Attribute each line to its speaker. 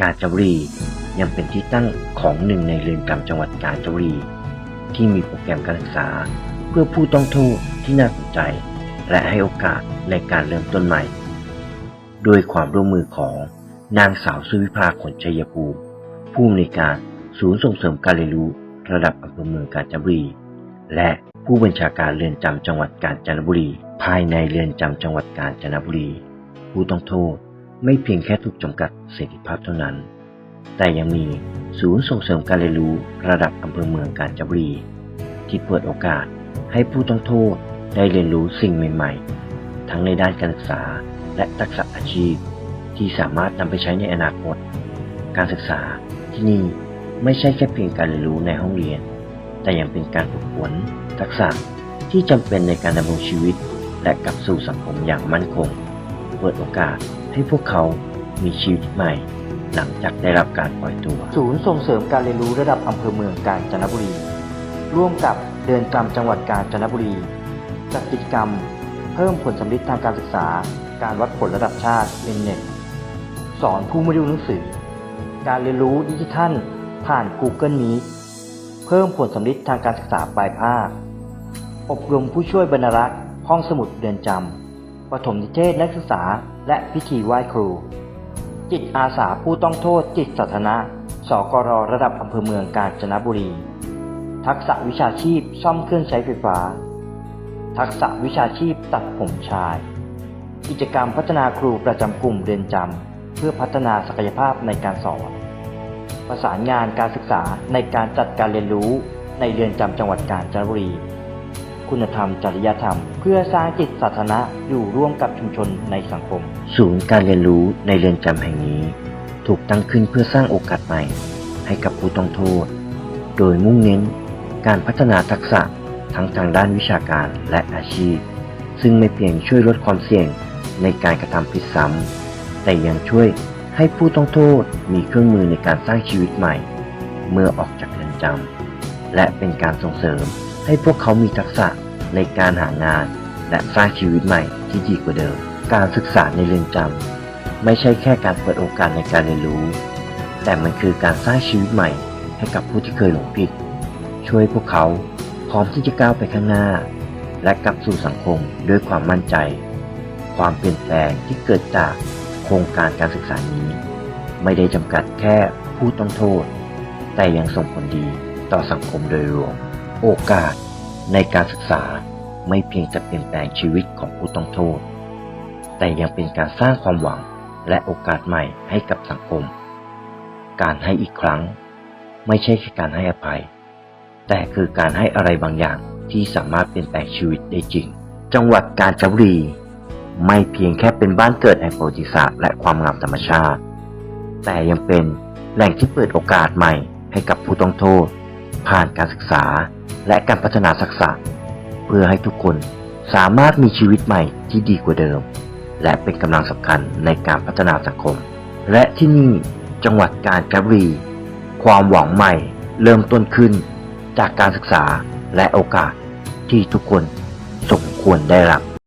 Speaker 1: กาญจนบุรียังเป็นที่ตั้งของหนึ่งในเรือนจำจังหวัดกาญจนบุรี ที่มีโปรแกรมการศึกษา เพื่อผู้ต้องโทษที่น่าสนใจ และให้โอกาสในการเริ่มต้นใหม่ด้วยความร่วมมือของนางสาวสุวิภาขนชัยภูมิผู้อำนวยการศูนย์ส่งเสริมการเรียนรู้ระดับอำเภอเมืองกาญจนบุรี และผู้บัญชาการเรือนจำจังหวัดกาญจนบุรี ภายในเรือนจำจังหวัดกาญจนบุรี ผู้ต้องโทษ ไม่เพียงแค่ถูกจำกัดเสรีภาพเท่านั้น แต่ยังมีศูนย์ส่งเสริมการเรียนรู้ระดับอำเภอเมืองกาญจนบุรี ที่เปิดโอกาสให้ผู้ต้องโทษได้เรียนรู้สิ่งใหม่ๆ ทั้งในด้านการศึกษาและทักษะอาชีพ ที่สามารถนำไปใช้ในอนาคต การศึกษาที่นี่ไม่ใช่แค่เพียงการเรียนรู้ในห้องเรียน แต่ยังเป็นการฝึกฝนทักษะที่จำเป็นในการดำรงชีวิต และกลับสู่สังคมอย่างมั่นคง เปิดโอกาส ให้พวกเขามีชีวิตใหม่ หลังจากได้รับการปล่อยตัว
Speaker 2: ศูนย์ส่งเสริมการเรียนรู้ระดับอำเภอเมืองกาญจนบุรี ร่วมกับเดือนจำจังหวัดกาญจนบุรีจัดกิจกรรม เพิ่มผลสำลิดทางการศึกษา การวัดผลระดับชาติเน็ตสอนผู้ไม่รู้หนังสือ การเรียนรู้ดิจิทัล ผ่าน Google Meet เพิ่มผลสำลิดทางการศึกษาปลายภาค อบรมผู้ช่วยบรรณารักษ์ห้องสมุดเดือนจำปฐมนิเทศนักศึกษา และพิธีไหว้ครู จิตอาสาผู้ต้องโทษจิตสัทนะสกรระดับอำเภอเมืองกาญจนบุรี ทักษะวิชาชีพซ่อมเครื่องใช้ไฟฟ้า ทักษะวิชาชีพตัดผมชาย กิจกรรมพัฒนาครูประจำกลุ่มเรียนจำเพื่อพัฒนาศักยภาพในการสอน ประสานงานการศึกษาในการจัดการเรียนรู้ในเรือนจำจังหวัดกาญจนบุรี คุณธรรม จริยธรรม เพื่อสร้างจิตสาธารณะอยู่ร่วมกับชุมชนในสังคม
Speaker 1: ศูนย์การเรียนรู้ในเรือนจำแห่งนี้ ถูกตั้งขึ้นเพื่อสร้างโอกาสใหม่ ให้กับผู้ต้องโทษ โดยมุ่งเน้นการพัฒนาทักษะทั้งทางด้านวิชาการและอาชีพ ซึ่งไม่เพียงช่วยลดความเสี่ยงในการกระทำผิดซ้ำแต่ยังช่วยให้ผู้ต้องโทษมีเครื่องมือในการสร้างชีวิตใหม่ เมื่อออกจากเรือนจำและเป็นการส่งเสริม ให้พวกเขามีทักษะในการหางาน และสร้างชีวิตใหม่ที่ดีกว่าเดิม การศึกษาในเรือนจำไม่ใช่แค่การเปิดโอกาสในการเรียนรู้ แต่มันคือการสร้างชีวิตใหม่ให้กับผู้ที่เคยหลงผิด ช่วยพวกเขาพร้อมที่จะก้าวไปข้างหน้า และกลับสู่สังคมด้วยความมั่นใจ ความเปลี่ยนแปลงที่เกิดจากโครงการการศึกษานี้ ไม่ได้จำกัดแค่ผู้ต้องโทษ แต่ยังส่งผลดีต่อสังคมโดยรวม โอกาสในการศึกษาไม่เพียงจะเปลี่ยนแปลงชีวิตของผู้ต้องโทษ แต่ยังเป็นการสร้างความหวังและโอกาสใหม่ให้กับสังคม การให้อีกครั้ง ไม่ใช่แค่การให้อภัย แต่คือการให้อะไรบางอย่างที่สามารถเปลี่ยนแปลงชีวิตได้จริง จังหวัดกาญจนบุรี ไม่เพียงแค่เป็นบ้านเกิดแห่งประวัติศาสตร์และความงามธรรมชาติ แต่ยังเป็นแหล่งที่เปิดโอกาสใหม่ให้กับผู้ต้องโทษ ผ่านการศึกษา และการพัฒนาทักษะ เพื่อให้ทุกคนสามารถมีชีวิตใหม่ที่ดีกว่าเดิม และเป็นกำลังสำคัญในการพัฒนาสังคม และที่นี่จังหวัดกาญจนบุรี ความหวังใหม่เริ่มต้นขึ้นจากการศึกษาและโอกาสที่ทุกคนสมควรได้รับ